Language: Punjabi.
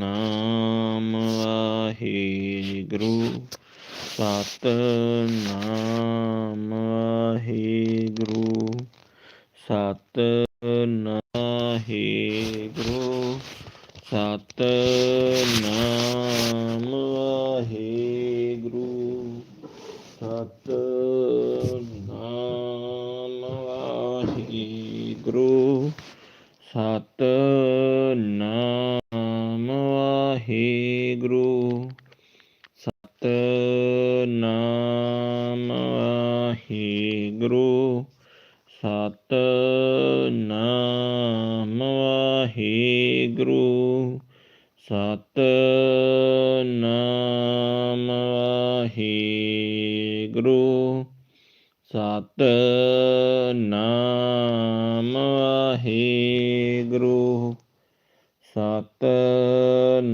ਨਾਮ ਵਾਹਿਗੁਰੂ। ਸਤਨਾਮ ਵਾਹਿਗੁਰੂ। ਸਤਨਾਮ ਵਾਹਿਗੁਰੂ ਸਤਨਾਮ ਵਾਹਿਗੁਰੂ। ਸਤਨਾਮ ਵਾਹਿਗੁਰੂ। ਸਤਨਾਮ ਵਾਹਿਗੁਰੂ। ਸਤਨਾਮ ਵਾਹਿਗੁਰੂ। ਸਤਨਾਮ ਵਾਹਿਗੁਰੂ। ਸਤਨਾਮ ਵਾਹਿਗੁਰੂ। ਸਤਨਾਮ ਵਾਹਿਗੁਰੂ। ਸਤਨਾਮ